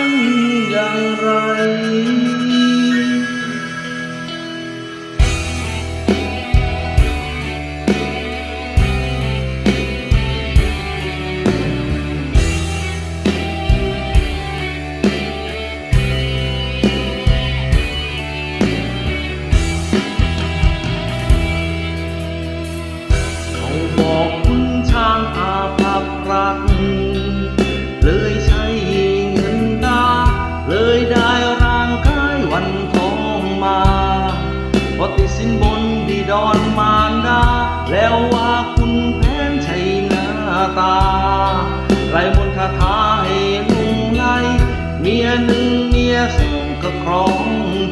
างอย่างไร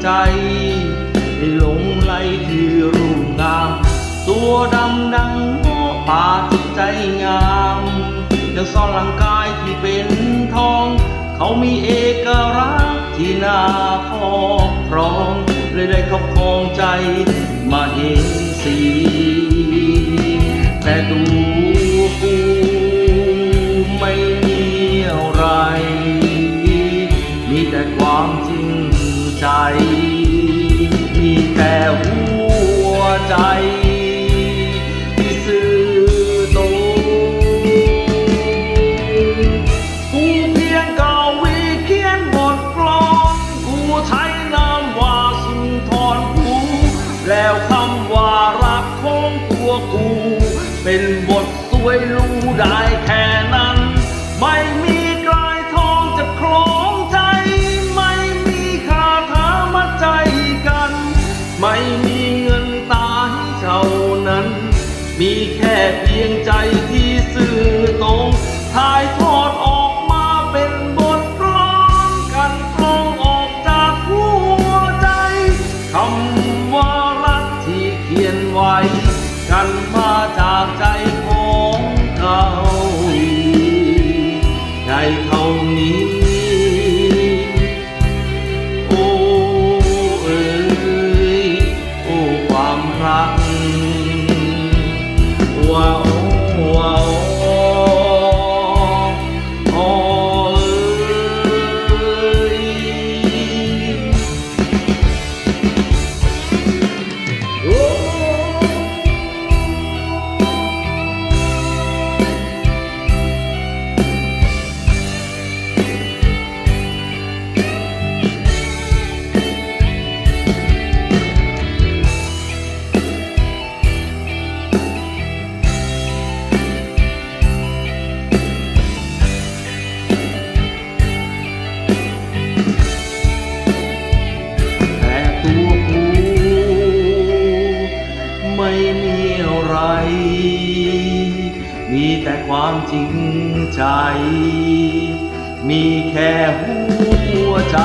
ใจให้หลงไหลที่รูปงาม ตัวดำดังโมป่าจิตใจงามยังซ่อนร่างกายที่เป็นทอง เขามีเอกลักษณ์ที่น่าคอบครองเลยได้ครอบครองใจมาเห็นสีแต่ดูกูไม่มีอะไร มีแต่ความจริง ใจ มีแต่หัวใจที่ซื่อตรงกูเพียงกาวีเขียนบทกลอนกูใช้นามว่าสุนทรภูแล้วคำว่ารักของตัวกู เป็นบทสวยรู้ได้แค่ำว่ารักที่เขียนไว้ กันมาจากใจของเขา ใจเขานี้ ความจริงใจ มีแค่หัวใจ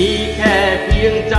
มีแค่เพียงใจ